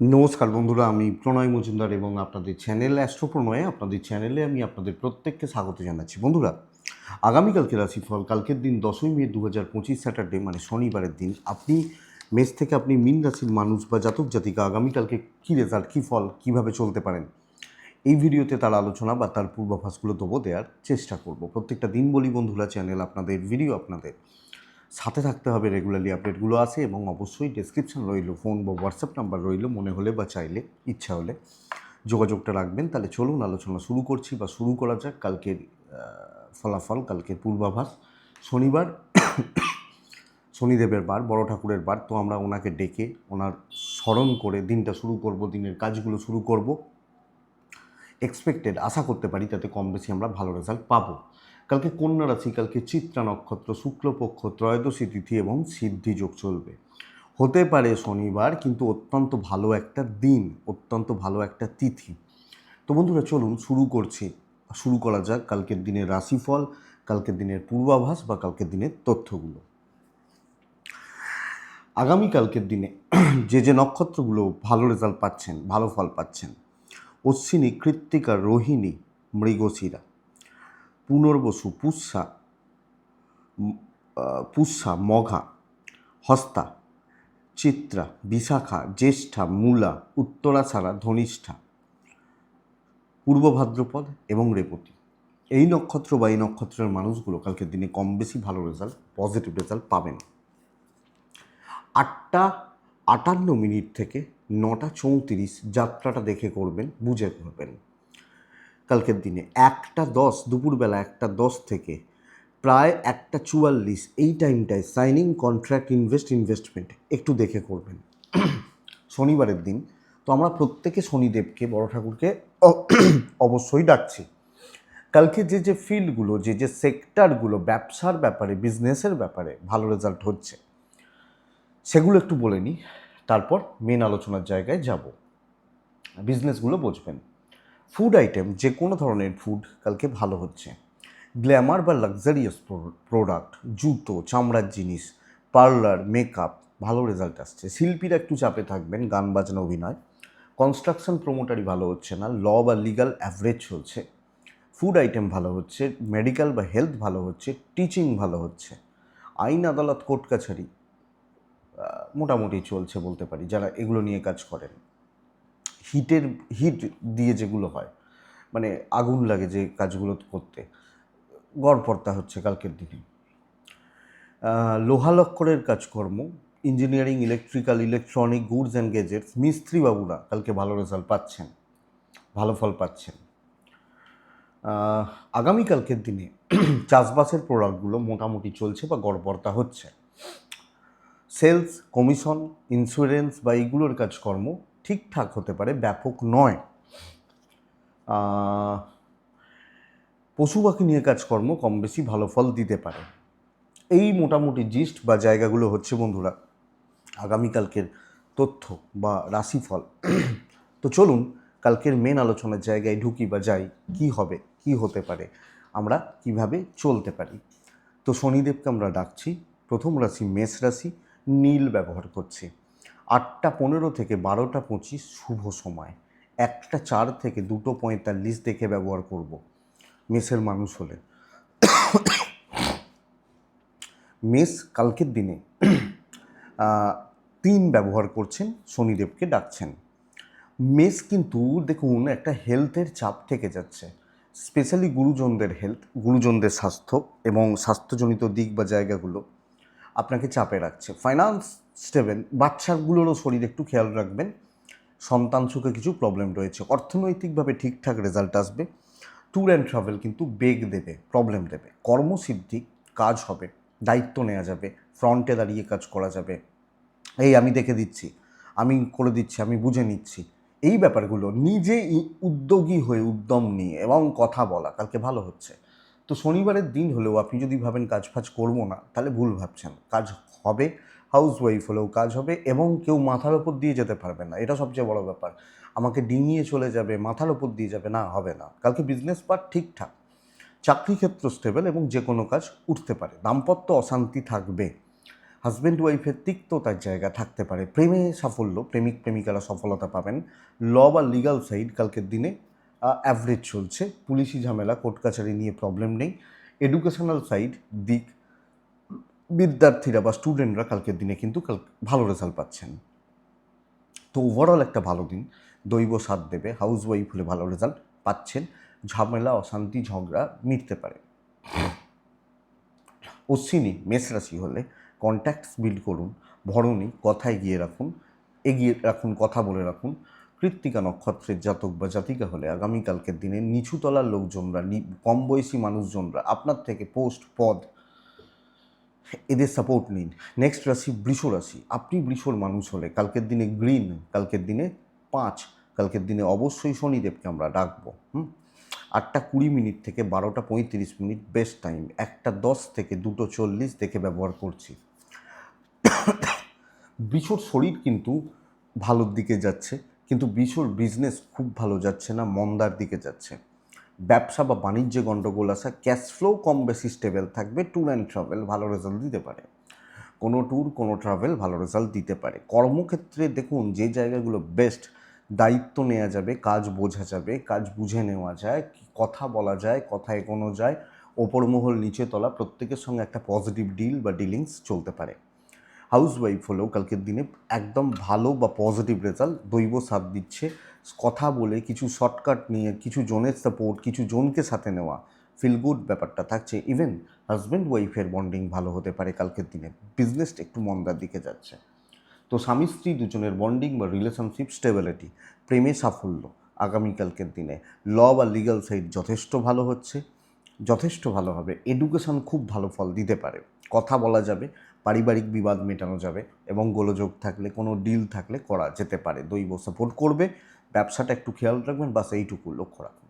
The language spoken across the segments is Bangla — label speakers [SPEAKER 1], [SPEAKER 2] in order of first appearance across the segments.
[SPEAKER 1] নমস্কার বন্ধুরা, আমি প্রণয় মজুমদার এবং আপনাদের চ্যানেল অ্যাস্ট্রো প্রণয়ে আপনাদের চ্যানেলে আমি আপনাদের প্রত্যেককে স্বাগত জানাচ্ছি। বন্ধুরা, আগামীকালকে রাশিফল, কালকের দিন দশই মে দু হাজার পঁচিশ স্যাটারডে মানে শনিবারের দিন। আপনি মেষ থেকে আপনি মিন রাশির মানুষ বা জাতক জাতিকা, আগামীকালকে কী রেজাল্ট কী ফল, কীভাবে চলতে পারেন? এই ভিডিওতে তার আলোচনা বা তার পূর্বাভাসগুলো দেবো, দেওয়ার চেষ্টা করব। প্রত্যেকটা দিন বলি বন্ধুরা, চ্যানেল আপনাদের, ভিডিও আপনাদের। সাথে থাকতে হবে রেগুলারলি আপডেটগুলো আছে এবং অবশ্যই ডেসক্রিপশন রইল ফোন বা হোয়াটসঅ্যাপ নাম্বার রইল, মনে হলে বা চাইলে, ইচ্ছা হলে যোগাযোগটা রাখবেন। তাহলে চলুন আলোচনা শুরু করছি বা শুরু করা যাক কালকের ফলাফল, কালকের পূর্বাভাস। শনিবার, শনিদেবের বার, বড় ঠাকুরের বার, তো আমরা ওনাকে ডেকে ওনার স্মরণ করে দিনটা শুরু করব, দিনের কাজগুলো শুরু করব। এক্সপেক্টেড আশা করতে পারি তাতে কম বেশি আমরা ভালো রেজাল্ট পাবো। কালকে কন্যা রাশি, কালকে চিত্রা নক্ষত্র, শুক্লপক্ষ, ত্রয়োদশী তিথি এবং সিদ্ধি যোগ চলবে। হতে পারে শনিবার, কিন্তু অত্যন্ত ভালো একটা দিন, অত্যন্ত ভালো একটা তিথি। তো বন্ধুরা, চলুন শুরু করছি। শুরু করা যাক কালকের দিনের রাশিফল, কালকের দিনের পূর্বাভাস বা কালকের দিনের তথ্যগুলো। আগামী কালকের দিনে যে যে নক্ষত্রগুলো ভালো রেজাল্ট পাচ্ছেন, ভালো ফল পাচ্ছেন, অশ্বিনী, কৃত্তিকা, রোহিণী, মৃগশিরা পুনর্বসু পুষ্যা পুষ্যা মঘা, হস্তা, চিত্রা, বিশাখা, জ্যেষ্ঠা, মূলা উত্তরা উত্তরাছাড়া, ধনিষ্ঠা, পূর্ব ভাদ্রপদ এবং রেবতী এই নক্ষত্র বা এই নক্ষত্রের মানুষগুলো কালকের দিনে কম বেশি ভালো রেজাল্ট পজিটিভ রেজাল্ট পাবেন। আটটা আটান্ন মিনিট থেকে নটা চৌত্রিশ যাত্রাটা দেখে করবেন, বুঝে করবেন। কালকের দিনে, একটা দশ, দুপুরবেলা একটা দশ থেকে প্রায় একটা চুয়াল্লিশ এই টাইমটায় সাইনিং কন্ট্রাক্ট ইনভেস্ট ইনভেস্টমেন্ট একটু দেখে করবেন। শনিবারের দিন, তো আমরা প্রত্যেকে শনিদেবকে, বড় ঠাকুরকে অবশ্যই ডাকছি। কালকে যে যে ফিল্ডগুলো, যে যে সেক্টরগুলো, ব্যবসার ব্যাপারে বিজনেসের ব্যাপারে ভালো রেজাল্ট হচ্ছে, সেগুলো একটু বলে নিই, তারপর মেন আলোচনার জায়গায় যাব। বিজনেসগুলো বুঝবেন। ফুড আইটেম যে কোনো ধরনের ফুড কালকে ভালো হচ্ছে। গ্ল্যামার বা লাক্সারিয়াস প্রোডাক্ট জুতো, চামড়ার জিনিস পার্লার মেকআপ ভালো রেজাল্ট আসছে। শিল্পীরা একটু চাপে থাকবেন, গান বাজনা, অভিনয়। কনস্ট্রাকশন প্রমোটারি ভালো হচ্ছে না ল বা লিগাল অ্যাভারেজ চলছে। ফুড আইটেম ভালো হচ্ছে মেডিকেল বা হেলথ ভালো হচ্ছে টিচিং ভালো হচ্ছে। আইন, আদালত, কোর্ট, কাছারি মোটামুটি চলছে বলতে পারি, যারা এগুলো নিয়ে কাজ করেন। হিটের হিট দিয়ে যেগুলো হয় মানে আগুন লাগে যে কাজগুলো করতে। গড়পড়তা হচ্ছে কালকের দিনে। আহ, লোহালক্করের কাজকর্ম engineering electrical electronic goods and gadgets মিস্ত্রি বাবুরা কালকে ভালো রেজাল্ট পাচ্ছেন ভালো ফল পাচ্ছেন। আগামীকালকের দিনে চাষবাসের প্রোডাক্টগুলো মোটামুটি চলছে বা গড়পড়তা হচ্ছে। সেলস কমিশন ইন্স্যুরেন্স বা এইগুলোর কাজকর্ম ঠিকঠাক হতে পারে, ব্যাপক নয়। পশু পাখি নিয়ে কাজকর্ম কম বেশি ভালো ফল দিতে পারে। এই মোটামুটি জিস্ট বা জায়গাগুলো হচ্ছে বন্ধুরা, আগামীকালকের তথ্য বা রাশিফল। তো চলুন, কালকের মেন আলোচনার জায়গায় ঢুকি বা যাই, কি হবে, কি হতে পারে, আমরা কীভাবে চলতে পারি। তো শনিদেবকে আমরা ডাকছি, প্রথম রাশি মেষ রাশি, নীল ব্যবহার করছি। আটটা পনেরো থেকে বারোটা পঁচিশ শুভ সময়। একটা চার থেকে দুটো পঁয়তাল্লিশ দেখে ব্যবহার করব। মেষের মানুষ হলে। মেষ কালকের দিনে তিন ব্যবহার করছেন, শনিদেবকে ডাকছেন। মেষ কিন্তু দেখুন একটা হেলথের চাপ থেকে যাচ্ছে। স্পেশালি গুরুজনদের হেলথ, গুরুজনদের স্বাস্থ্য এবং স্বাস্থ্যজনিত দিক বা জায়গাগুলো আপনাকে চাপে রাখছে। ফাইন্যান্স স্টেবেল বাচ্চাগুলোরও শরীর একটু খেয়াল রাখবেন। সন্তান সুখে কিছু প্রবলেম রয়েছে। অর্থনৈতিকভাবে ঠিকঠাক রেজাল্ট আসবে। ট্যুর অ্যান্ড ট্রাভেল কিন্তু বেগ দেবে প্রবলেম দেবে। কর্মসিদ্ধি কাজ হবে, দায়িত্ব নেওয়া যাবে ফ্রন্টে দাঁড়িয়ে কাজ করা যাবে। এই আমি দেখে দিচ্ছি, আমি করে দিচ্ছি, আমি বুঝে নিচ্ছি। এই ব্যাপারগুলো নিজে উদ্যোগী হয়ে, উদ্যম নিয়ে এবং কথা বলা, কালকে ভালো হচ্ছে। তো শনিবারের দিন হলেও আপনি যদি ভাবেন কাজ ফাজ করব না, তাহলে ভুল ভাবছেন। কাজ হবে হাউস ওয়াইফ হলেও কাজ হবে এবং কেউ মাথার ওপর দিয়ে যেতে পারবে না। এটা সবচেয়ে বড় ব্যাপার। আমাকে ডিঙিয়ে চলে যাবে, মাথার ওপর দিয়ে যাবে, না, হবে না। কালকে বিজনেস পার্ট ঠিকঠাক। চাকরি ক্ষেত্র স্টেবল এবং যে কোনো কাজ উঠতে পারে। দাম্পত্য অশান্তি থাকবে। হাজব্যান্ড ওয়াইফের তিক্ততার জায়গা থাকতে পারে। প্রেমে সাফল্য, প্রেমিক, প্রেমিকারা সফলতা পাবেন। ল বা লিগাল সাইড কালকের দিনে অ্যাভারেজ চলছে। পুলিশি ঝামেলা কোর্ট কাছারি নিয়ে প্রবলেম নেই। এডুকেশনাল সাইড দিক বিদ্যার্থীরা বা স্টুডেন্টরা কালকের দিনে কিন্তু কাল ভালো রেজাল্ট পাচ্ছেন। তো ওভারঅল একটা ভালো দিন। দৈব সাথ দেবে হাউস ওয়াইফ হলে ভালো রেজাল্ট পাচ্ছেন। ঝামেলা, অশান্তি, ঝগড়া মিটতে পারে। অশ্বিনী মেষ রাশি হলে কন্ট্যাক্টস বিল্ড করুন, ভরণী কথায় গিয়ে রাখুন, এগিয়ে রাখুন, কথা বলে রাখুন। কৃত্তিকা নক্ষত্রের জাতক বা জাতিকা হলে আগামীকালকের দিনে নিচুতলার লোকজনরা কম বয়সী মানুষজনরা, আপনার থেকে পোস্ট পদ এদের সাপোর্ট নিন। নেক্সট রাশি বৃষ রাশি। আপনি বৃষর মানুষ হলে, কালকের দিনে গ্রিন কালকের দিনে পাঁচ, কালকের দিনে অবশ্যই শনিদেবকে আমরা ডাকবো, হুম? আটটা কুড়ি মিনিট থেকে বারোটা পঁয়ত্রিশ মিনিট বেস্ট টাইম একটা দশ থেকে দুটো চল্লিশ দেখে ব্যবহার করছি। বিশোর শরীর কিন্তু ভালোর দিকে যাচ্ছে, কিন্তু বিশোর বিজনেস খুব ভালো যাচ্ছে না, মন্দার দিকে যাচ্ছে। ব্যবসা বা বাণিজ্যে গণ্ডগোল আসা ক্যাশ ফ্লো কম বেশি স্টেবল থাকবে ট্যুর অ্যান্ড ট্রাভেল ভালো রেজাল্ট দিতে পারে। কোনো ট্যুর কোনো ট্রাভেল ভালো রেজাল্ট দিতে পারে। কর্মক্ষেত্রে দেখুন, যে জায়গাগুলো বেস্ট দায়িত্ব নেওয়া যাবে, কাজ বোঝা যাবে, কাজ বুঝে নেওয়া যায়, কথা বলা যায়, কথা এগোনো যায় ওপর মহল নিচে তলা প্রত্যেকের সঙ্গে একটা পজিটিভ ডিল বা ডিলিংস চলতে পারে। হাউস ওয়াইফ হলেও কালকের দিনে একদম ভালো বা পজিটিভ রেজাল্ট দৈব সাথ দিচ্ছে কথা বলে কিছু শর্টকাট নিয়ে, কিছু জনের সাপোর্ট কিছু জনকে সাথে নেওয়া ফিল গুড ব্যাপারটা থাকছে। ইভেন হাজব্যান্ড ওয়াইফের বন্ডিং ভালো হতে পারে কালকের দিনে। বিজনেসটা একটু মন্দার দিকে যাচ্ছে। তো স্বামী স্ত্রী দুজনের বন্ডিং বা রিলেশনশিপ স্টেবিলিটি প্রেমে সাফল্য আগামীকালকের দিনে। ল বা লিগ্যাল সাইড যথেষ্ট ভালো হচ্ছে। যথেষ্ট ভালো হবে। এডুকেশন খুব ভালো ফল দিতে পারে। কথা বলা যাবে, পারিবারিক বিবাদ মেটানো যাবে এবং গোলযোগ থাকলে, কোনো ডিল থাকলে করা যেতে পারে। দৈব সাপোর্ট করবে। ব্যবসাটা একটু খেয়াল রাখবেন, বাস এইটুকু লক্ষ্য রাখুন।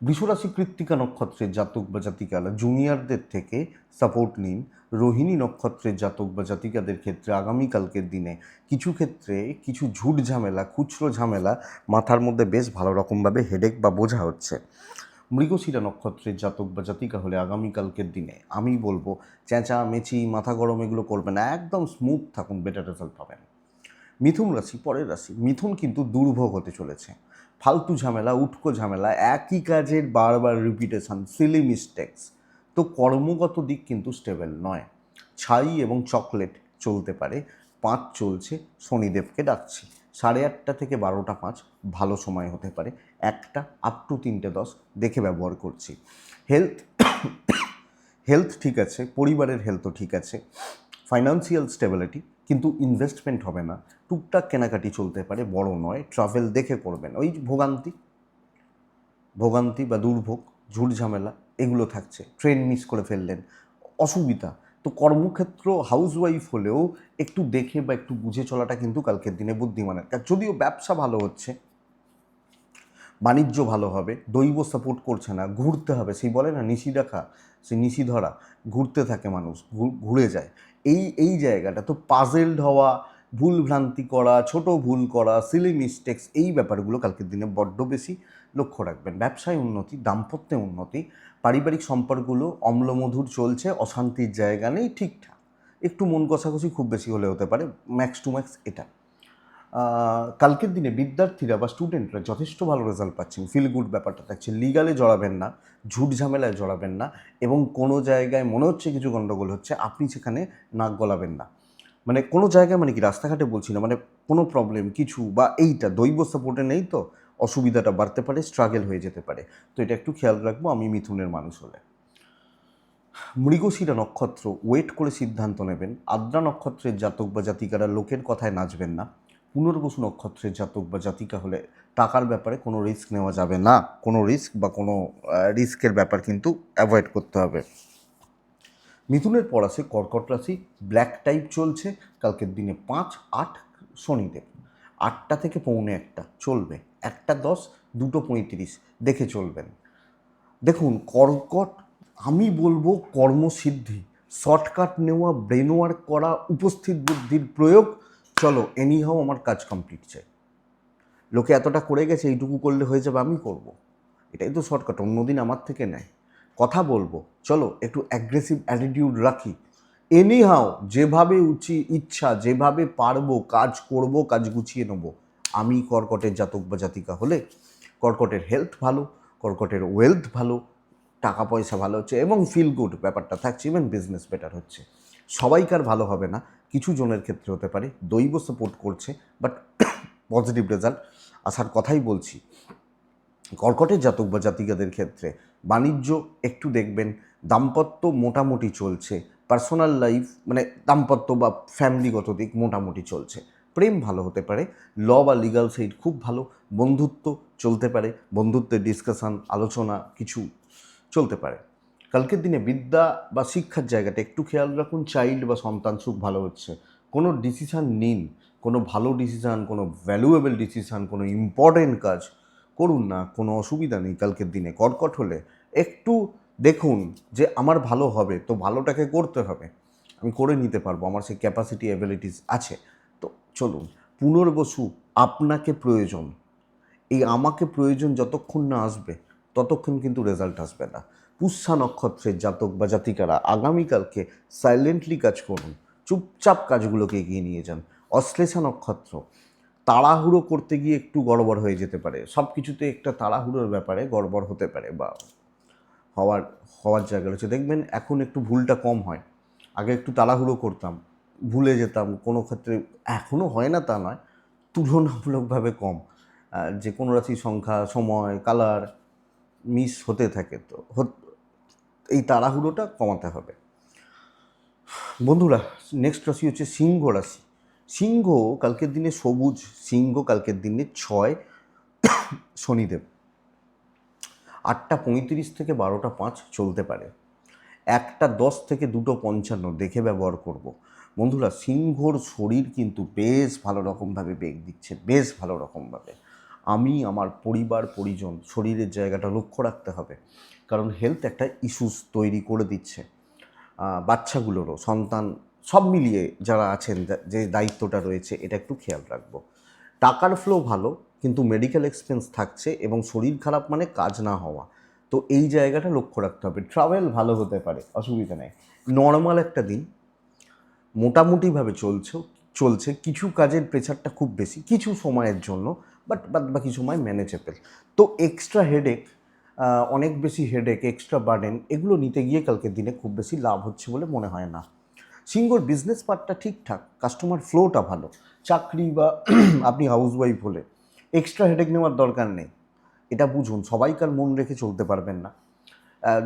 [SPEAKER 1] বৃষরাশি কৃত্তিকা নক্ষত্রের জাতক বা জাতিকারা জুনিয়রদের থেকে সাপোর্ট নিন। রোহিণী নক্ষত্রের জাতক বা জাতিকাদের ক্ষেত্রে আগামীকালকের দিনে কিছু ক্ষেত্রে কিছু ঝুট ঝামেলা, খুচরো ঝামেলা মাথার মধ্যে বেশ ভালো রকমভাবে হেডেক বা বোঝা হচ্ছে। মৃগশিরা নক্ষত্রের জাতক বা জাতিকা হলে আগামীকালকের দিনে আমি বলব, চেঁচা, মেচি, মাথা গরম এগুলো করবেন একদম স্মুথ থাকুন বেটার রেজাল্ট পাবেন। মিথুন রাশি, পরের রাশি। মিথুন কিন্তু দুর্ভোগ হতে চলেছে। ফালতু ঝামেলা, উটকো ঝামেলা, একই কাজের বারবার রিপিটেশন সিলি মিস্টেক্স তো কর্মগত দিক কিন্তু স্টেবল নয়। ছাই এবং চকলেট চলতে পারে, পাঁচ চলছে, শনিদেবকে ডাকছি। সাড়ে আটটা থেকে বারোটা পাঁচ ভালো সময় হতে পারে। একটা আপ টু তিনটে দশ দেখে ব্যবহার করছি। হেলথ হেলথ ঠিক আছে, পরিবারের হেলথও ঠিক আছে। ফাইন্যান্সিয়াল স্টেবিলিটি কিন্তু ইনভেস্টমেন্ট হবে না। টুকটাক কেনাকাটি চলতে পারে, বড় নয় ট্রাভেল দেখে করবেন। ওই ভোগান্তি ভোগান্তি বা দুর্ভোগ, ঝুট ঝামেলা, এগুলো থাকছে। ট্রেন মিস করে ফেললেন। অসুবিধা। তো কর্মক্ষেত্র হাউসওয়াইফ হলেও একটু দেখে বা একটু বুঝে চলাটা কিন্তু কালকের দিনে বুদ্ধিমানের। যদিও ব্যবসা ভালো হচ্ছে বাণিজ্য ভালো হবে, দৈব সাপোর্ট করছে না, ঘুরতে হবে। সেই বলে না নিশি রাখা সেই নিশি ধরা ঘুরতে থাকে মানুষ ঘুরে যায়। এই এই জায়গাটা তো পাজেলড হওয়া, ভুল ভ্রান্তি করা, ছোট ভুল করা সিলি মিস্টেক্স এই ব্যাপারগুলো কালকের দিনে বড্ড বেশি লক্ষ্য রাখবেন। ব্যবসায় উন্নতি, দাম্পত্যে উন্নতি, পারিবারিক সম্পর্কগুলো অম্লমধুর চলছে, অশান্তির জায়গা নেই, ঠিকঠাক। একটু মন কষাকষি খুব বেশি হলে হতে পারে ম্যাক্স টু ম্যাক্স এটা। কালকের দিনে বিদ্যার্থীরা বা স্টুডেন্টরা যথেষ্ট ভালো রেজাল্ট পাচ্ছেন। ফিল গুড ব্যাপারটা থাকছে। লিগালে জড়াবেন না, ঝুট ঝামেলায় জড়াবেন না এবং কোনো জায়গায় মনে হচ্ছে কিছু গণ্ডগোল হচ্ছে, আপনি সেখানে নাক গলাবেন না। মানে কোনো জায়গায় মানে কি, রাস্তাঘাটে বলছি না মানে কোনো প্রবলেম কিছু বা এইটা, দৈব সাপোর্টে নেই তো, অসুবিধাটা বাড়তে পারে স্ট্রাগল হয়ে যেতে পারে। তো এটা একটু খেয়াল রাখব, আমি মিথুনের মানুষ হলে। মৃগশিরা নক্ষত্র ওয়েট করে সিদ্ধান্ত নেবেন। আদ্রা নক্ষত্রের জাতক বা জাতিকারা লোকের কথায় নাচবেন না। পুনর্বসু নক্ষত্রের জাতক বা জাতিকা হলে টাকার ব্যাপারে কোনো রিস্ক নেওয়া যাবে না। কোনো রিস্ক বা কোনো রিস্কের ব্যাপার কিন্তু অ্যাভয়েড করতে হবে। মিথুনের পর আছে কর্কট রাশি ব্ল্যাক টাইপ চলছে, কালকের দিনে পাঁচ, আট শনিদেব। আটটা থেকে পৌনে একটা চলবে। একটা দশ, দুটো পঁয়ত্রিশ, দেখে চলবেন। দেখুন, কর্কট, আমি বলব কর্মসিদ্ধি শর্টকাট নেওয়া ব্রেন ওয়ার্ক করা, উপস্থিত বুদ্ধির প্রয়োগ চলো এনিহাও আমার কাজ কমপ্লিট চাই। লোকে এতটা করে গেছে, এইটুকু করলে হয়ে যাবে, আমি করব। এটাই তো শর্টকাট অন্যদিন আমার থেকে নেয়। কথা বলব, চলো, একটু অ্যাগ্রেসিভ অ্যাটিটিউড রাখি। এনি হাও যেভাবে উচি ইচ্ছা, যেভাবে পারব, কাজ করব, কাজ গুছিয়ে নেব। আমি কর্কটের জাতক বা জাতিকা হলে, কর্কটের হেলথ ভালো, কর্কটের ওয়েলথ ভালো, টাকা পয়সা ভালো হচ্ছে, এবং ফিল গুড ব্যাপারটা থাকছে ইভেন বিজনেস বেটার হচ্ছে। সবাইকার ভালো হবে না কিছু জনের ক্ষেত্রে হতে পারে, দৈব সাপোর্ট করছে বাট পজিটিভ রেজাল্ট আসার কথাই বলছি। কর্কটের জাতক বা জাতিকাদের ক্ষেত্রে বাণিজ্য একটু দেখবেন, দাম্পত্য মোটামুটি চলছে পার্সোনাল লাইফ মানে দাম্পত্য বা ফ্যামিলিগত দিক মোটামুটি চলছে। প্রেম ভালো হতে পারে ল বা লিগাল সাইড খুব ভালো, বন্ধুত্ব চলতে পারে, বন্ধুত্বের ডিসকাশন আলোচনা কিছু চলতে পারে। কালকের দিনে বিদ্যা বা শিক্ষার জায়গাটা একটু খেয়াল রাখুন চাইল্ড বা সন্তান সুখ ভালো হচ্ছে। কোনো ডিসিশান নিন, কোনো ভালো ডিসিশান কোনো ভ্যালুয়েবল ডিসিশান কোনো ইম্পর্টেন্ট কাজ করুন না, কোনো অসুবিধা নেই কালকের দিনে। কর্কট হলে একটু দেখুন যে আমার ভালো হবে, তো ভালোটাকে করতে হবে। আমি করে নিতে পারব, আমার সেই ক্যাপাসিটি অ্যাবিলিটিস আছে। তো চলুন, পুনর্বসু আপনাকে প্রয়োজন। এই আমাকে প্রয়োজন যতক্ষণ না আসবে, ততক্ষণ কিন্তু রেজাল্ট আসবে না। পুষ্যা নক্ষত্রের জাতক বা জাতিকারা আগামীকালকে সাইলেন্টলি কাজ করুন। চুপচাপ কাজগুলোকে এগিয়ে নিয়ে যান। অশ্লেষা নক্ষত্র, তাড়াহুড়ো করতে গিয়ে একটু গড়বড় হয়ে যেতে পারে। সব কিছুতে একটা তাড়াহুড়োর ব্যাপারে গড়বড় হতে পারে বা হওয়ার হওয়ার জায়গা রয়েছে। দেখবেন এখন একটু ভুলটা কম হয়। আগে একটু তাড়াহুড়ো করতাম, ভুলে যেতাম। কোনো ক্ষেত্রে এখনও হয় না তা নয়, তুলনামূলকভাবে কম। যে কোনো রাশি সংখ্যা, সময় কালার মিস হতে থাকে তো এই তাড়াহুড়োটা কমাতে হবে। বন্ধুরা নেক্সট রাশি হচ্ছে সিংহ রাশি। সিংহ কালকের দিনে সবুজ, সিংহ কালকের দিনে ছয়, শনিদেব। আটটা পঁয়ত্রিশ থেকে বারোটা পাঁচ চলতে পারে। একটা দশ থেকে দুটো পঞ্চান্ন দেখে ব্যবহার করব। বন্ধুরা, সিংহর শরীর কিন্তু বেশ ভালো রকমভাবে বেগ দিচ্ছে, বেশ ভালো রকমভাবে। আমি, আমার পরিবার, পরিজন, শরীরের জায়গাটা লক্ষ্য রাখতে হবে। কারণ হেলথ একটা ইস্যুস তৈরি করে দিচ্ছে। বাচ্চাগুলোরও, সন্তান সব মিলিয়ে যারা আছেন, যে দায়িত্বটা রয়েছে, এটা একটু খেয়াল রাখব। টাকার ফ্লো ভালো, কিন্তু মেডিকেল এক্সপেন্স থাকছে এবং শরীর খারাপ মানে কাজ না হওয়া। তো এই জায়গাটা লক্ষ্য রাখতে হবে। ট্রাভেল ভালো হতে পারে, অসুবিধা নেই। নর্মাল একটা দিন, মোটামুটিভাবে চলছে চলছে। কিছু কাজের প্রেশারটা খুব বেশি, কিছু সময়ের জন্য বাট বাদ বাকি সময় ম্যানেজেবল তো এক্সট্রা হেডেক অনেক বেশি হেডেক এক্সট্রা বার্ডেন এগুলো নিতে গিয়ে কালকের দিনে খুব বেশি লাভ হচ্ছে বলে মনে হয় না। সিঙ্গর বিজনেস পার্টটা ঠিকঠাক কাস্টমার ফ্লোটা ভালো, চাকরি বা আপনি হাউসওয়াইফ হলে এক্সট্রা হেডেক নেওয়ার দরকার নেই। এটা বুঝুন সবাইকার মন রেখে চলতে পারবেন না।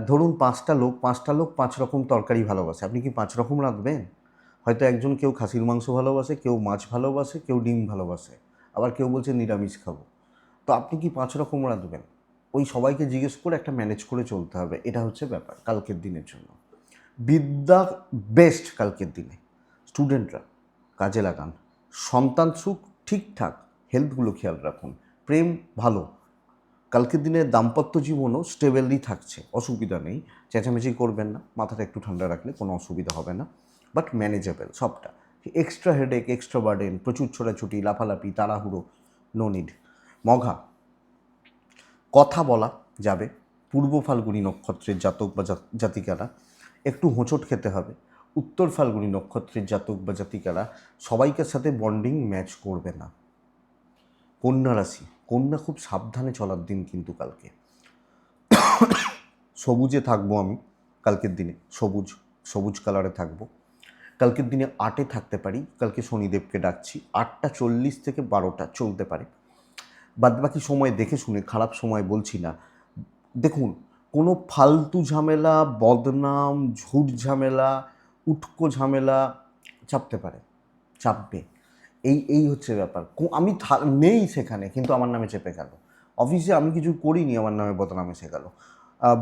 [SPEAKER 1] ধরুন পাঁচটা লোক পাঁচটা লোক পাঁচ রকম তরকারি ভালোবাসে, আপনি কি পাঁচ রকম রাঁধবেন? হয়তো একজন কেউ খাসির মাংস ভালোবাসে, কেউ মাছ ভালোবাসে, কেউ ডিম ভালোবাসে, আবার কেউ বলছে নিরামিষ খাব। তো আপনি কি পাঁচ রকম রাঁধবেন? ওই সবাইকে জিজ্ঞেস করে একটা ম্যানেজ করে চলতে হবে। এটা হচ্ছে ব্যাপার কালকের দিনের জন্য। বিদ্যা বেস্ট কালকের দিনে। স্টুডেন্টরা কাজে লাগান। সন্তান সুখ ঠিকঠাক। হেলথগুলো খেয়াল রাখুন। প্রেম ভালো। কালকের দিনে দাম্পত্য জীবনও স্টেবেলই থাকছে। অসুবিধা নেই। চেঁচামেচি করবেন না। মাথাটা একটু ঠান্ডা রাখলে কোনো অসুবিধা হবে না। বাট ম্যানেজেবল সবটা। এক্সট্রা হেডেক এক্সট্রা বার্ডেন প্রচুর ছোটাছুটি, লাফালাফি, তাড়াহুড়ো নো নিড মঘা। কথা বলা যাবে। পূর্ব ফাল্গুনী নক্ষত্রের জাতক বা জাতিকারা, একটু হোঁচট খেতে হবে। উত্তর ফাল্গুনী নক্ষত্রের জাতক বা জাতিকারা সবাইকার সাথে বন্ডিং ম্যাচ করবে না। কন্যা রাশি, কন্যা খুব সাবধানে চলার দিন কিন্তু কালকে। সবুজে থাকব আমি কালকের দিনে, সবুজ সবুজ কালারে থাকব। কালকের দিনে আটে থাকতে পারি, কালকে শনিদেবকে ডাকছি, আটটা চল্লিশ থেকে বারোটা চলতে পারে। বাদবাকি সময় দেখে শুনে, খারাপ সময় বলছি না। দেখুন, কোনো ফালতু ঝামেলা, বদনাম, ঝুট ঝামেলা, উটকো ঝামেলা চাপতে পারে, চাপবে। এই এই হচ্ছে ব্যাপার। আমি নেই সেখানে, কিন্তু আমার নামে চেপে গেল। অফিসে আমি কিছু করিনি, আমার নামে বদনাম এসে গেল।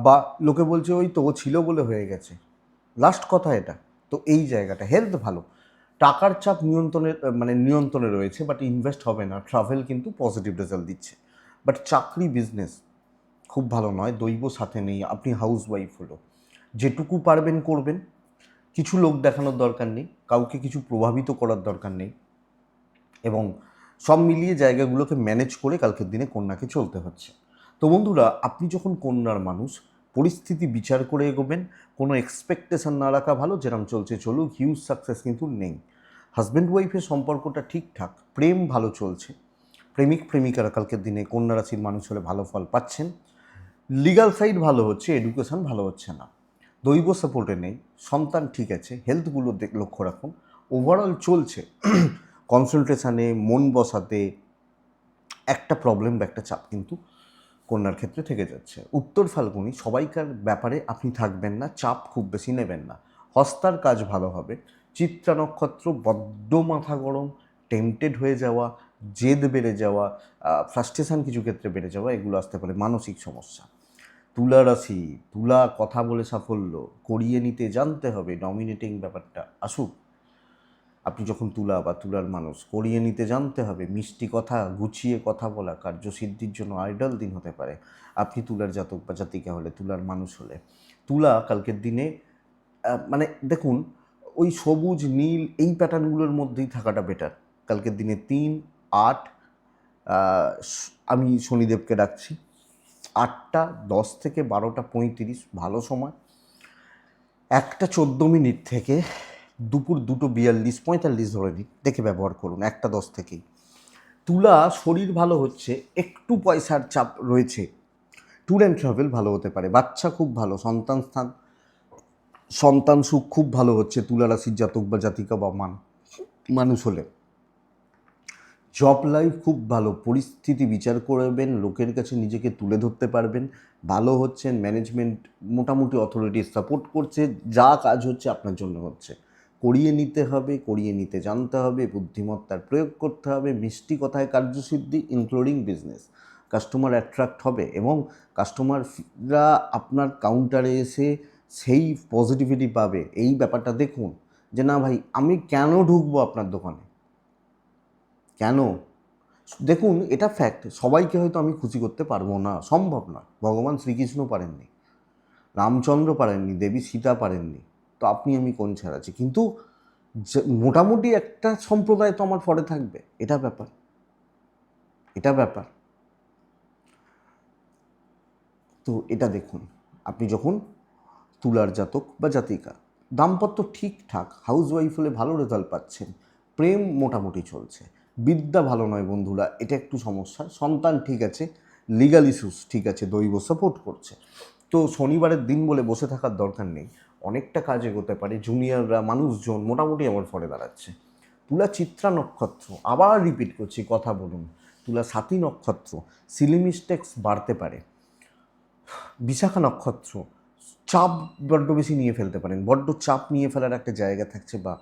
[SPEAKER 1] বা লোকে বলছে, ওই তো, ও ছিল বলে হয়ে গেছে। লাস্ট কথা এটা। তো এই জায়গাটা হেলথ ভালো। টাকার চাপ নিয়ন্ত্রণের মানে নিয়ন্ত্রণে রয়েছে বাট ইনভেস্ট হবে না। ট্রাভেল কিন্তু পজিটিভ রেজাল্ট দিচ্ছে। বাট চাকরি বিজনেস খুব ভালো নয়, দৈব সাথে নেই। আপনি হাউস ওয়াইফ হলো। যেটুকু পারবেন করবেন। কিছু লোক দেখানোর দরকার নেই। কাউকে কিছু প্রভাবিত করার দরকার নেই। এবং সব মিলিয়ে জায়গাগুলোকে ম্যানেজ করে কালকের দিনে কন্যাকে চলতে হচ্ছে। তো বন্ধুরা, আপনি যখন কন্যার মানুষ, পরিস্থিতি বিচার করে এগোবেন। কোনো এক্সপেকটেশন না রাখা ভালো। যেরকম চলছে, চলুক। হিউজ সাকসেস কিন্তু নেই। হাজব্যান্ড ওয়াইফের সম্পর্কটা ঠিকঠাক, প্রেম ভালো চলছে। প্রেমিক, প্রেমিকারা কালকের দিনে কন্যা রাশির মানুষ হলে ভালো ফল পাচ্ছেন। লিগাল সাইড ভালো হচ্ছে এডুকেশন ভালো হচ্ছে না। দৈব সাপোর্টে নেই, সন্তান ঠিক আছে হেলথগুলো লক্ষ্য রাখুন। ওভারঅল চলছে। কনসালটেশানে মন বসাতে, একটা প্রবলেম বা একটা চাপ কিন্তু কন্যার ক্ষেত্রে থেকে যাচ্ছে। উত্তর ফাল্গুনি, সবাইকার ব্যাপারে আপনি থাকবেন না, চাপ খুব বেশি নেবেন না। হস্তার কাজ ভালো হবে। চিত্রা নক্ষত্র, বড্ড মাথা গরম টেম্পটেড হয়ে যাওয়া, জেদ বেড়ে যাওয়া ফ্রাস্ট্রেশন কিছু ক্ষেত্রে বেড়ে যাওয়া, এগুলো আসতে পারে মানসিক সমস্যা। তুলা রাশি, তুলা কথা বলে সাফল্য, করিয়ে নিতে জানতে হবে ডমিনেটিং ব্যাপারটা, আসুক। আপনি যখন তুলা বা তুলার মানুষ, করিয়ে নিতে জানতে হবে, মিষ্টি কথা, গুছিয়ে কথা বলা, কার্যসিদ্ধির জন্য আইডল দিন হতে পারে। আপনি তুলার জাতক বা জাতিকা হলে, তুলার মানুষ হলে। তুলা কালকের দিনে মানে দেখুন ওই সবুজ, নীল এই প্যাটার্নগুলোর মধ্যেই থাকাটা বেটার কালকের দিনে তিন, আট আমি শনিদেবকে ডাকছি। আটটা, দশ থেকে বারোটা পঁয়ত্রিশ, ভালো সময়। একটা চোদ্দ মিনিট থেকে দুপুর দুটো বিয়াল্লিশ, পঁয়তাল্লিশ ধরে নিন। দেখে ব্যবহার করুন, একটা, দশ থেকেই। তুলা, শরীর ভালো হচ্ছে, একটু পয়সার চাপ রয়েছে। ট্যুর অ্যান্ড ট্রাভেল ভালো হতে পারে। বাচ্চা খুব ভালো, সন্তান স্থান সন্তান সুখ খুব ভালো হচ্ছে, তুলা রাশির জাতক বা জাতিকা বা মান, মানুষ হলে। জব লাইফ খুব ভালো, পরিস্থিতি বিচার করবেন, লোকের কাছে নিজেকে তুলে ধরতে পারবেন, ভালো হচ্ছেন ম্যানেজমেন্ট মোটামুটি অথরিটি সাপোর্ট করছে, যা কাজ হচ্ছে আপনার জন্য হচ্ছে। করিয়ে নিতে হবে, করিয়ে নিতে জানতে হবে, বুদ্ধিমত্তার প্রয়োগ করতে হবে, মিষ্টি কথায় কার্যসিদ্ধি ইনক্লুডিং বিজনেস কাস্টমার অ্যাট্রাক্ট হবে এবং কাস্টমাররা আপনার কাউন্টারে এসে সেই পজিটিভিটি পাবে। এই ব্যাপারটা দেখুন যে, না ভাই, আমি কেন ঢুকবো আপনার দোকানে? কেন? দেখুন, এটা ফ্যাক্ট সবাইকে হয়তো আমি খুশি করতে পারব না, সম্ভব না ভগবান শ্রীকৃষ্ণ পারেননি, রামচন্দ্র পারেননি, দেবী সীতা পারেননি, তো আপনি আমি কোন ছাড়াচ্ছি কিন্তু মোটামুটি একটা সম্প্রদায় তো আমার পরে থাকবে, এটা ব্যাপার। এটা ব্যাপার। তো এটা দেখুন, আপনি যখন তুলার জাতক বা জাতিকা। দাম্পত্য ঠিকঠাক হাউস ওয়াইফ হলে ভালো রেজাল্ট পাচ্ছেন। প্রেম মোটামুটি চলছে। বিদ্যা ভালো নয় বন্ধুরা, এটা একটু সমস্যা। সন্তান ঠিক আছে লিগাল ইস্যুস ঠিক আছে, দৈব সাপোর্ট করছে। তো শনিবারের দিন বলে বসে থাকার দরকার নেই। অনেকটা কাজ এগোতে পারে। জুনিয়ররা মানুষজন মোটামুটি আমার ফলে দাঁড়াচ্ছে। তুলা চিত্রা নক্ষত্র, আবার রিপিট করছি, কথা বলুন। তুলা সাথী নক্ষত্র সিলিমিস্টেক্স বাড়তে পারে। বিশাখা নক্ষত্র চাপ বড্ড বেশি নিয়ে ফেলতে পারেন। বড্ড চাপ নিয়ে ফেলার একটা জায়গা থাকছে বা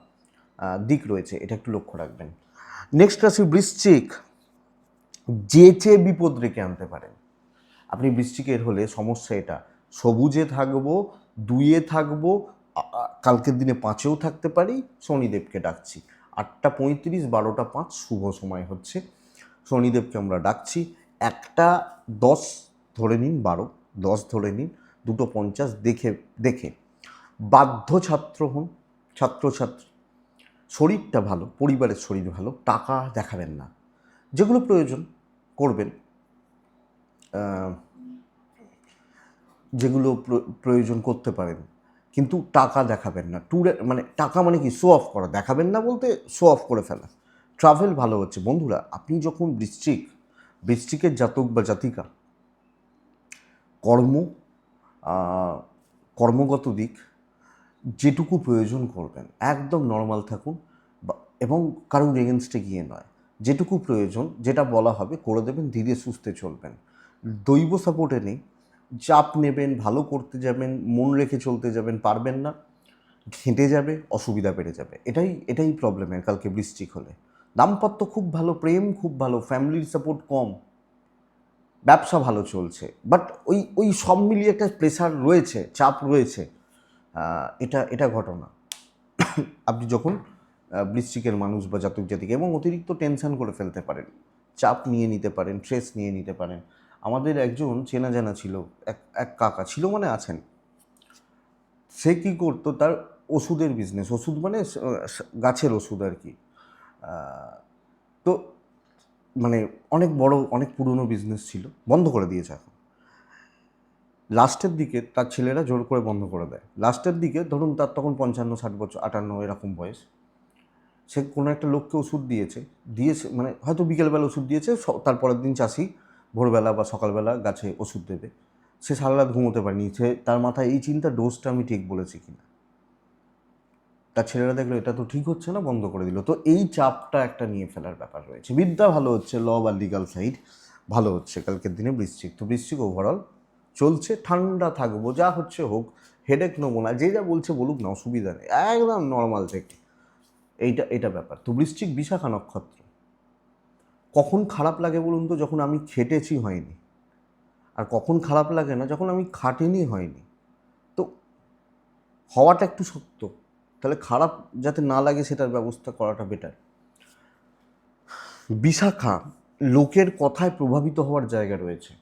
[SPEAKER 1] দিক রয়েছে, এটা একটু লক্ষ্য রাখবেন। নেক্সট রাশি বৃশ্চিক। যে যেচে বিপদ রেখে আনতে পারেন। আপনি বৃশ্চিকের হলে সমস্যা এটা, সবুজে থাকব, দুইয়ে থাকব কালকের দিনে পাঁচেও থাকতে পারি, শনিদেবকে ডাকছি। আটটা পঁয়ত্রিশ, বারোটা পাঁচ, শুভ সময় হচ্ছে। শনিদেবকে আমরা ডাকছি। একটা দশ ধরে নিন, বারো, দশ ধরে নিন। দুটো পঞ্চাশ দেখে দেখে। বাধ্য ছাত্র হন ছাত্রছাত্রী শরীরটা ভালো, পরিবারের শরীর ভালো, টাকা দেখাবেন না। যেগুলো প্রয়োজন, করবেন। যেগুলো প্র- প্রয়োজন করতে পারেন। কিন্তু টাকা দেখাবেন না। ট্যুরে মানে টাকা মানে কি? শো অফ করা। দেখাবেন না বলতে শো অফ করে ফেলা। ট্রাভেল ভালো হচ্ছে। বন্ধুরা, আপনি যখন বৃশ্চিক বৃশ্চিকের জাতক বা জাতিকা, কর্ম কর্মগত দিক, যেটুকু প্রয়োজন করবেন, একদম নর্মাল থাকুন এবং কারোর এগেনস্টে গিয়ে নয়। যেটুকু প্রয়োজন, যেটা বলা হবে, করে দেবেন, ধীরে সুস্থে চলবেন। দৈব সাপোর্টে নেই। চাপ নেবেন, ভালো করতে যাবেন, মন রেখে চলতে যাবেন, পারবেন না। ঘেঁটে যাবে, অসুবিধা বেড়ে যাবে। এটাই এটাই প্রবলেমের কালকে বৃষ্টিক হলে। দাম্পত্য খুব ভালো, প্রেম খুব ভালো ফ্যামিলির সাপোর্ট কম। ব্যবসা ভালো চলছে। বাট ওই ওই সব মিলিয়ে একটা প্রেশার রয়েছে, চাপ রয়েছে। এটা এটা ঘটনা। আপনি যখন বৃশ্চিকের মানুষ বা জাতক জাতিকে এবং অতিরিক্ত টেনশন করে ফেলতে পারেন, চাপ নিয়ে নিতে পারেন স্ট্রেস নিয়ে নিতে পারেন, আমাদের একজন চেনা জানা ছিল, এক এক কাকা ছিল মানে আছেন। সে কী করতো, তার ওষুধের বিজনেস ওষুধ মানে গাছের ওষুধ আর কি। তো মানে অনেক বড়, অনেক পুরনো বিজনেস ছিল, বন্ধ করে দিয়েছে এখন। লাস্টের দিকে তার ছেলেরা জোর করে বন্ধ করে দেয়। লাস্টের দিকে ধরুন তার তখন পঞ্চান্ন, ষাট বছর, আটান্ন এরকম বয়স। সে কোনো একটা লোককে ওষুধ দিয়েছে দিয়েছে মানে হয়তো বিকেলবেলা ওষুধ দিয়েছে, স- তার পরের দিন চাষি ভোরবেলা বা সকালবেলা গাছে ওষুধ দেবে। সে সারা রাত ঘুমোতে পারেনি। সে, তার মাথায় এই চিন্তা ডোজটা আমি ঠিক বলেছি কিনা। তার ছেলেরা দেখল এটা তো ঠিক হচ্ছে না, বন্ধ করে দিল। তো এই চাপটা একটা নিয়ে ফেলার ব্যাপার রয়েছে। বিদ্যা ভালো হচ্ছে, ল বা লিগাল সাইড ভালো হচ্ছে কালকের দিনে বৃশ্চিক। তো বৃশ্চিক ওভারঅল চলছে, ঠান্ডা থাকব, যা হচ্ছে হোক হেডেক নেব না যে যা বলছে বলুক না, অসুবিধা নেই, একদম নর্মাল থেকে। এইটা, এটা ব্যাপার। তো বৃশ্চিক বিশাখা নক্ষত্র, কখন খারাপ লাগে বলুন তো, যখন আমি খেটেছি হয়নি। আর কখন খারাপ লাগে না, যখন আমি খাটিনি হয়নি। তো হওয়াটা একটু শক্ত। তাহলে খারাপ যাতে না লাগে সেটার ব্যবস্থা করাটা বেটার বিশাখা লোকের কথায় প্রভাবিত হওয়ার জায়গা রয়েছে।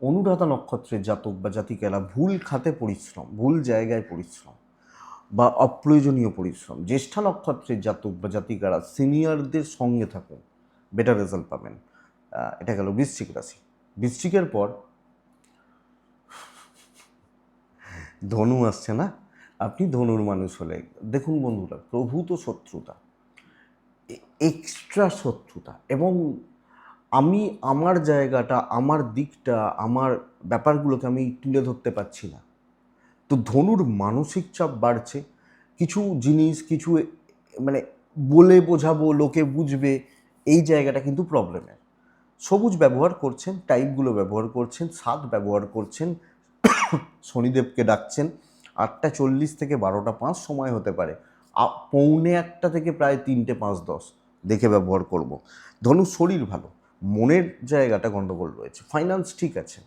[SPEAKER 1] অনুরাধা নক্ষত্রের জাতক বা জাতিকেরা ভুল খাতে পরিশ্রম, ভুল জায়গায় পরিশ্রম বা অপ্রয়োজনীয় পরিশ্রম। জ্যেষ্ঠা নক্ষত্রের জাতক বা জাতিকারা সিনিয়রদের সঙ্গে থাকুন বেটার রেজাল্ট পাবেন। এটা গেল বৃশ্চিক রাশি। বৃশ্চিকের পর ধনু আসছে না? আপনি ধনুর মানুষ হলে দেখুন বন্ধুরা, প্রভূত শত্রুতা এক্সট্রা শত্রুতা এবং আমি আমার জায়গাটা, আমার দিকটা, আমার ব্যাপারগুলোকে আমি তুলে ধরতে পারছি না। তো ধনুর মানসিক চাপ বাড়ছে, কিছু জিনিস, কিছু মানে বলে বোঝাবো, লোকে বুঝবে, এই জায়গাটা কিন্তু প্রবলেমের সবুজ ব্যবহার করছেন টাইপগুলো ব্যবহার করছেন স্বাদ ব্যবহার করছেন, শনিদেবকে ডাকছেন আটটা চল্লিশ থেকে বারোটা পাঁচ সময় হতে পারে। পৌনে একটা থেকে প্রায় তিনটে পাঁচ দশ দেখে ব্যবহার করব। ধনু, শরীর ভালো, মনের জায়গাটা গণ্ডগোল রয়েছে ফাইন্যান্স ঠিক আছে,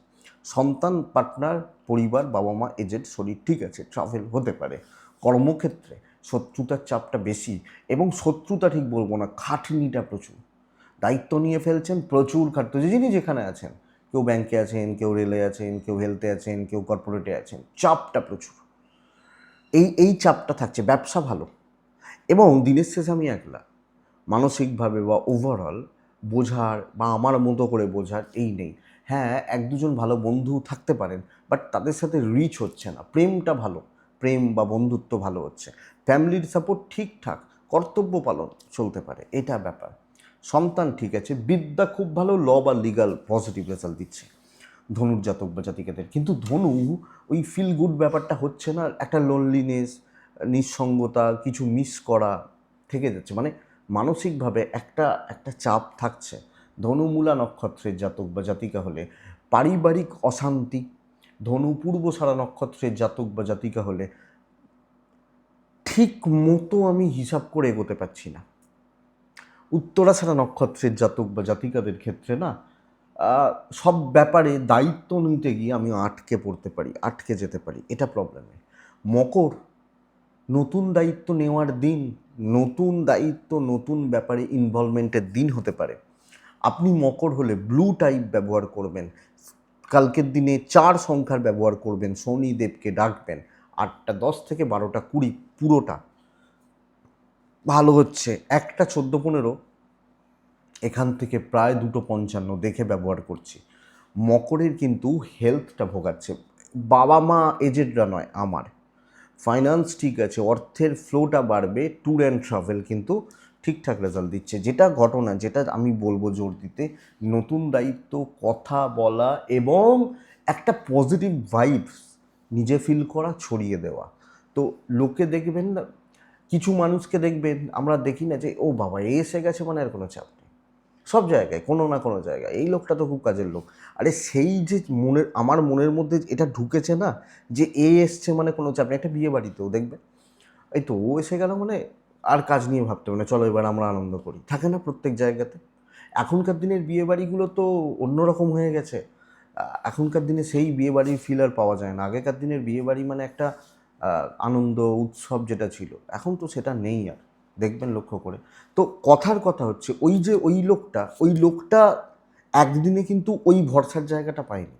[SPEAKER 1] সন্তান পার্টনার পরিবার, বাবা মা এজেন্ট শরীর ঠিক আছে ট্রাভেল হতে পারে, কর্মক্ষেত্রে শত্রুতার চাপটা বেশি এবং শত্রুতা ঠিক বলব না, খাটনিটা প্রচুর, দায়িত্ব নিয়ে ফেলছেন প্রচুর খাটতে যিনি যেখানে আছেন, কেউ ব্যাংকে আছেন, কেউ রেলে আছেন, কেউ হেলথে আছেন, কেউ কর্পোরেটে আছেন, চাপটা প্রচুর। এই এই চাপটা থাকছে, ব্যবসা ভালো। এবং দিনের শেষে আমি একলা। মানসিকভাবে বা ওভারঅল বোঝার বা আমার মতো করে বোঝার এই নেই। হ্যাঁ এক দুজন ভালো বন্ধু থাকতে পারেন বাট তাদের সাথে রিচ হচ্ছে না। প্রেমটা ভালো, প্রেম বা বন্ধুত্ব ভালো হচ্ছে। ফ্যামিলির সাপোর্ট ঠিকঠাক, কর্তব্য পালন চলতে পারে, এটা ব্যাপার। সন্তান ঠিক আছে, বিদ্যা খুব ভালো ল বা লিগাল পজিটিভ রেজাল্ট দিচ্ছে। ধনুর জাতক বা জাতিকাদের। কিন্তু ধনু ওই ফিল গুড ব্যাপারটা হচ্ছে না, একটা লোনলিনেস নিঃসঙ্গতা, কিছু মিস করা থেকে যাচ্ছে। মানে মানসিকভাবে একটা একটা চাপ থাকছে। ধনুমূলা নক্ষত্রের জাতক বা জাতিকা হলে পারিবারিক অশান্তি, ধনু পূর্ব সারা নক্ষত্রের জাতক বা জাতিকা হলে ঠিক মতো আমি হিসাব করে এগোতে পারছি না। উত্তরা সারা নক্ষত্রের জাতক বা জাতিকাদের ক্ষেত্রে না সব ব্যাপারে দায়িত্ব নিতে গিয়ে আমি আটকে পড়তে পারি, আটকে যেতে পারি, এটা প্রবলেমে মকর, নতুন দায়িত্ব নেওয়ার দিন, নতুন দায়িত্ব, নতুন ব্যাপারে ইনভলভমেন্টের দিন হতে পারে। আপনি মকর হলে ব্লু টাইপ ব্যবহার করবেন, কালকের দিনে চার সংখ্যার ব্যবহার করবেন, শনিদেবকে ডাকবেন, আটটা দশ থেকে বারোটা কুড়ি, পুরোটা। ভালো হচ্ছে, একটা চোদ্দ পনেরো এখান থেকে প্রায় দুটো পঞ্চান্ন দেখে ব্যবহার করছি। মকরের কিন্তু হেলথটা ভোগাচ্ছে। বাবা মা এজেডরা নয়, আমার। ফাইন্যান্স ঠিক আছে, অর্থের ফ্লোটা বাড়বে ট্যুর অ্যান্ড ট্রাভেল কিন্তু ঠিকঠাক রেজাল্ট দিচ্ছে। যেটা ঘটনা, যেটা আমি বলব জোর দিতে, নতুন দায়িত্ব, কথা বলা এবং একটা পজিটিভ ভাইবস নিজে ফিল করা, ছড়িয়ে দেওয়া। তো লোকে দেখবেন না, কিছু মানুষকে দেখবেন, আমরা দেখি না যে, ও বাবা এসে গেছে মানে আর কোনো চাপ সব জায়গায়, কোনো না কোনো জায়গায়। এই লোকটা তো খুব কাজের লোক। আরে সেই যে মনের, আমার মনের মধ্যে এটা ঢুকেছে না, যে এ এসছে মানে কোনো চাপ একটা বিয়ে বাড়িতেও দেখবে। এই তো ও এসে গেল মানে আর কাজ নিয়ে ভাবতে হবে না। চলো এবার আমরা আনন্দ করি। থাকে না প্রত্যেক জায়গাতে? এখনকার দিনের বিয়ে বাড়িগুলো তো অন্যরকম হয়ে গেছে। এখনকার দিনে সেই বিয়ে বাড়ির ফিল আর পাওয়া যায় না। আগেকার দিনের বিয়ে বাড়ি মানে একটা আনন্দ, উৎসব যেটা ছিল। এখন তো সেটা নেই আর। দেখবেন লক্ষ্য করে। তো কথার কথা হচ্ছে, ওই যে ওই লোকটা ওই লোকটা একদিনে কিন্তু ওই ভরসার জায়গাটা পায়নি।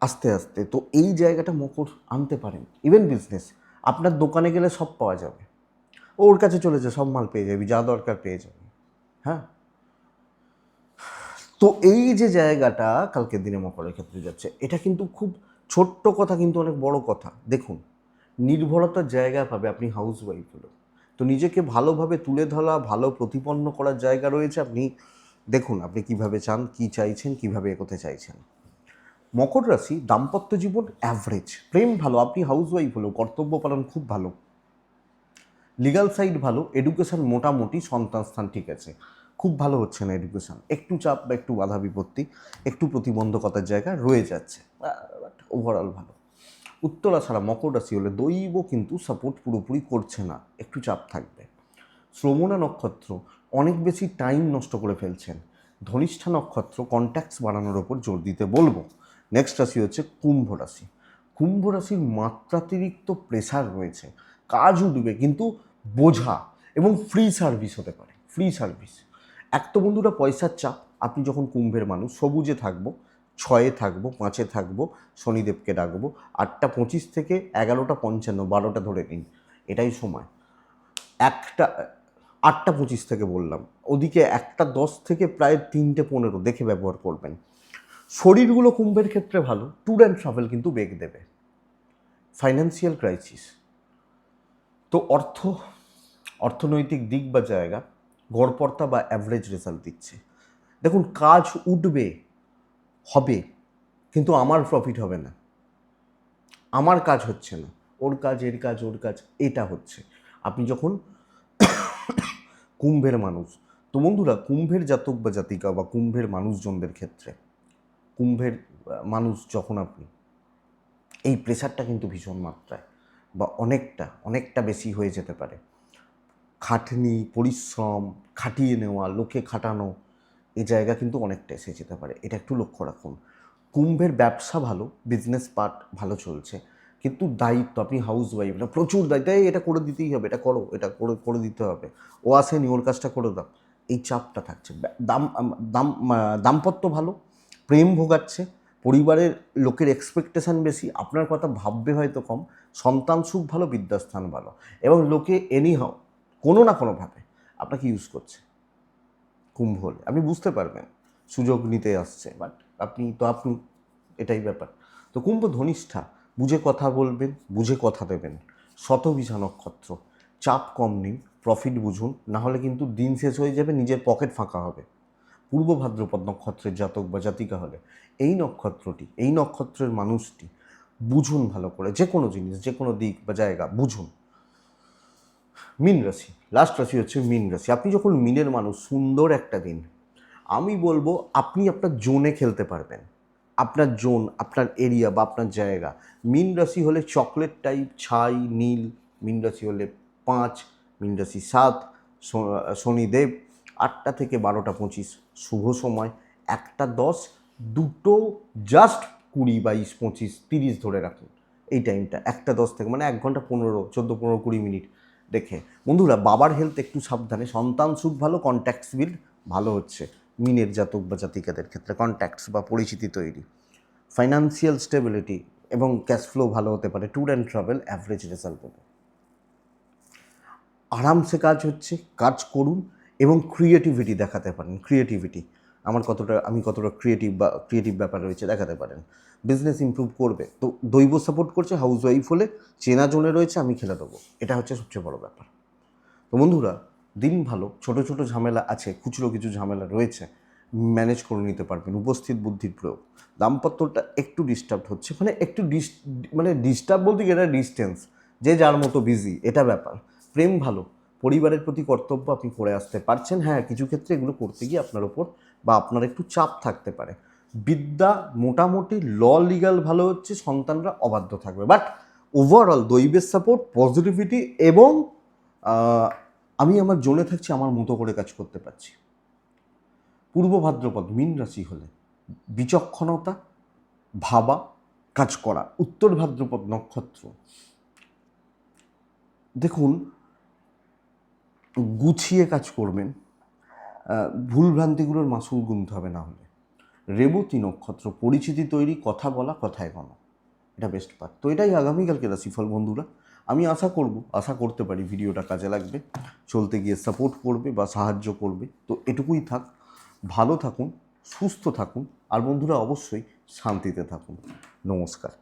[SPEAKER 1] আস্তে আস্তে তো এই জায়গাটা মকর আনতে পারেন। ইভেন বিজনেস আপনার দোকানে গেলে সব পাওয়া যাবে। ওর কাছে চলেছে সব মাল পেয়ে যাবি, যা দরকার পেয়ে যাবি। হ্যাঁ? তো এই যে জায়গাটা কালকের দিনে মকরের ক্ষেত্রে যাচ্ছে, এটা কিন্তু খুব ছোট্ট কথা, কিন্তু অনেক বড় কথা। দেখুন, নির্ভরতার জায়গা পাবে আপনি হাউস ওয়াইফ হলো তো নিজেকে ভালোভাবে তুলে ধরা, ভালো প্রতিপন্ন করার জায়গা রয়েছে। আপনি দেখুন, আপনি কীভাবে চান, কি চাইছেন, কীভাবে এগোতে চাইছেন। মকর রাশি দাম্পত্য জীবন অ্যাভারেজ প্রেম ভালো, আপনি হাউস ওয়াইফ হলো কর্তব্য পালন খুব ভালো। লিগাল সাইড ভালো এডুকেশন মোটামুটি সন্তান স্থান ঠিক আছে। খুব ভালো হচ্ছে না এডুকেশন একটু চাপ বা একটু বাধা বিপত্তি, একটু প্রতিবন্ধকতার জায়গা রয়ে যাচ্ছে। বাট ওভারঅল ভালো। উত্তরা ছাড়া মকর রাশি হলে দৈব কিন্তু সাপোর্ট পুরোপুরি করছে না। একটু চাপ থাকবে। শ্রমণা নক্ষত্র অনেক বেশি টাইম নষ্ট করে ফেলছেন। ধনিষ্ঠা নক্ষত্র কন্ট্যাক্টস বাড়ানোর ওপর জোর দিতে বলব। নেক্সট রাশি হচ্ছে কুম্ভ রাশি। কুম্ভ রাশির মাত্রাতিরিক্ত প্রেসার রয়েছে। কাজ উঠবে কিন্তু বোঝা এবং ফ্রি সার্ভিস হতে পারে। ফ্রি সার্ভিস এক তো বন্ধুরা পয়সার চাপ, আপনি যখন কুম্ভের মানুষ সবুজে থাকব ছয়ে থাকব, পাঁচে থাকব, শনিদেবকে ডাকবো, আটটা পঁচিশ থেকে এগারোটা পঞ্চান্ন, বারোটা ধরে নিন, এটাই সময়। একটা, আটটা পঁচিশ থেকে বললাম, ওদিকে একটা দশ থেকে প্রায় তিনটে পনেরো, দেখে ব্যবহার করবেন। শরীরগুলো কুম্ভের ক্ষেত্রে ভালো ট্যুর অ্যান্ড ট্রাভেল কিন্তু বেগ দেবে। ফাইন্যান্সিয়াল ক্রাইসিস তো অর্থ, অর্থনৈতিক দিক বা জায়গা গড়পর্তা বা অ্যাভারেজ রেজাল্ট দিচ্ছে। দেখুন, কাজ উঠবে হবে, কিন্তু আমার প্রফিট হবে না। আমার কাজ হচ্ছে না। ওর কাজ, এর কাজ, ওর কাজ, এটা হচ্ছে। আপনি যখন কুম্ভের মানুষ, তো বন্ধুরা, কুম্ভের জাতক বা জাতিকা বা কুম্ভের মানুষজনদের ক্ষেত্রে, কুম্ভের মানুষ যখন আপনি, এই প্রেশারটা কিন্তু ভীষণ মাত্রায় বা অনেকটা অনেকটা বেশি হয়ে যেতে পারে। খাটনি, পরিশ্রম, খাটিয়ে নেওয়া, লোকে খাটানো এই জায়গা কিন্তু অনেকটা এসে যেতে পারে। এটা একটু লক্ষ্য রাখুন। কুম্ভের ব্যবসা ভালো বিজনেস পার্ট ভালো চলছে। কিন্তু দায়িত্ব, আপনি হাউস ওয়াইফ না, প্রচুর দায়িত্ব এটা করে দিতেই হবে, এটা করো, এটা করে করে দিতে হবে। ও আসেনি ওর কাজটা করে দাও। এই চাপটা থাকছে। দাম দাম দাম্পত্য ভালো, প্রেম ভোগাচ্ছে, পরিবারের লোকের এক্সপেকটেশন বেশি, আপনার কথা ভাববে হয়তো কম, সন্তান সুখ ভালো, বিদ্যাস্থান ভালো। এবং লোকে এনি হাও কোনো না কোনোভাবে আপনাকে ইউজ করছে। কুম্ভ হলে আপনি বুঝতে পারবেন, সুযোগ নিতে আসছে বাট আপনি তো আপনি, এটাই ব্যাপার। তো কুম্ভ ধনিষ্ঠা, বুঝে কথা বলবেন, বুঝে কথা দেবেন। শতবিশা নক্ষত্র চাপ কম নিন প্রফিট বুঝুন, না হলে কিন্তু দিন শেষ হয়ে যাবে, নিজের পকেট ফাঁকা হবে। পূর্ব ভাদ্রপদ নক্ষত্রের জাতক বা জাতিকা হলে এই নক্ষত্রটি, এই নক্ষত্রের মানুষটি, বুঝুন ভালো করে যে কোনো জিনিস যে কোনো দিক বা জায়গা, বুঝুন। মিন রাশি লাস্ট রাশি হচ্ছে মিন রাশি। আপনি যখন মিনের মানুষ, সুন্দর একটা দিন, আমি বলব আপনি আপনার জোনে খেলতে পারবেন। আপনার জোন, আপনার এরিয়া বা আপনার জায়গা। মিন রাশি হলে চকলেট টাইপ ছাই নীল, মিন রাশি হলে পাঁচ, মিন রাশি সাত শনিদেব, আটটা থেকে বারোটা পঁচিশ, শুভ সময়, একটা দশ, দুটো জাস্ট কুড়ি, বাইশ, পঁচিশ, তিরিশ ধরে রাখুন। এই টাইমটা একটা দশ থেকে মানে এক ঘণ্টা পনেরো, চোদ্দ, পনেরো, কুড়ি মিনিট। দেখে। বন্ধুরা, বাবার হেলথ একটু সাবধানে। সন্তান সুখ ভালো কন্ট্যাক্টস বিল ভালো হচ্ছে। মিনের জাতক বা জাতিকাদের ক্ষেত্রে কন্ট্যাক্টস বা পরিচিতি তৈরি। ফাইন্যান্সিয়াল স্টেবিলিটি এবং ক্যাশ ফ্লো ভালো হতে পারে। Tour and travel average result দেবে। আরামসে কাজ হচ্ছে, কাজ করুন এবং ক্রিয়েটিভিটি দেখাতে পারেন। ক্রিয়েটিভিটি আমার কতটা, আমি কতটা ক্রিয়েটিভ বা ক্রিয়েটিভ ব্যাপার রয়েছে দেখাতে পারেন। বিজনেস ইম্প্রুভ করবে। তো দৈব সাপোর্ট করছে হাউস ওয়াইফ হলে চেনা জোনে রয়েছে, আমি খেলে দেবো। এটা হচ্ছে সবচেয়ে বড় ব্যাপার। তো বন্ধুরা, দিন ভালো, ছোট ছোট ঝামেলা আছে, খুচরো কিছু ঝামেলা রয়েছে ম্যানেজ করে নিতে পারবেন। উপস্থিত বুদ্ধির প্রয়োগ। দাম্পত্যটা একটু ডিস্টার্ব হচ্ছে মানে একটু ডিস মানে ডিস্টার্ব বলতে গেলে ডিস্টেন্স যে যার মতো বিজি এটা ব্যাপার। প্রেম ভালো পরিবারের প্রতি কর্তব্য আপনি করে আসতে পারছেন। হ্যাঁ কিছু ক্ষেত্রে এগুলো করতে গিয়ে আপনার ওপর বা আপনার একটু চাপ থাকতে পারে। বিদ্যা মোটামুটি ল লিগাল ভালো হচ্ছে, সন্তানরা অবাধ্য থাকবে। বাট ওভারঅল দৈবের সাপোর্ট পজিটিভিটি এবং আমি আমার জোনে থাকছি, আমার মতো করে কাজ করতে পারছি। পূর্ব ভাদ্রপদ, মীন রাশি হলে বিচক্ষণতা, ভাবা, কাজ করা। উত্তর ভাদ্রপদ নক্ষত্র, দেখুন গুছিয়ে কাজ করবেন ভুলভ্রান্তিগুলোর মাসুল গুনতে হবে না হলে। রেবতী নক্ষত্র, পরিচিতি তৈরি, কথা বলা, কথায় গণ এটা বেস্ট পার্ট তো এটাই আগামীকালকে রাশিফল বন্ধুরা। আমি আশা করব, আশা করতে পারি ভিডিওটা কাজে লাগবে, চলতে গিয়ে সাপোর্ট করবে বা সাহায্য করবে। তো এটুকুই থাক, ভালো থাকুন, সুস্থ থাকুন, আর বন্ধুরা অবশ্যই শান্তিতে থাকুন। নমস্কার।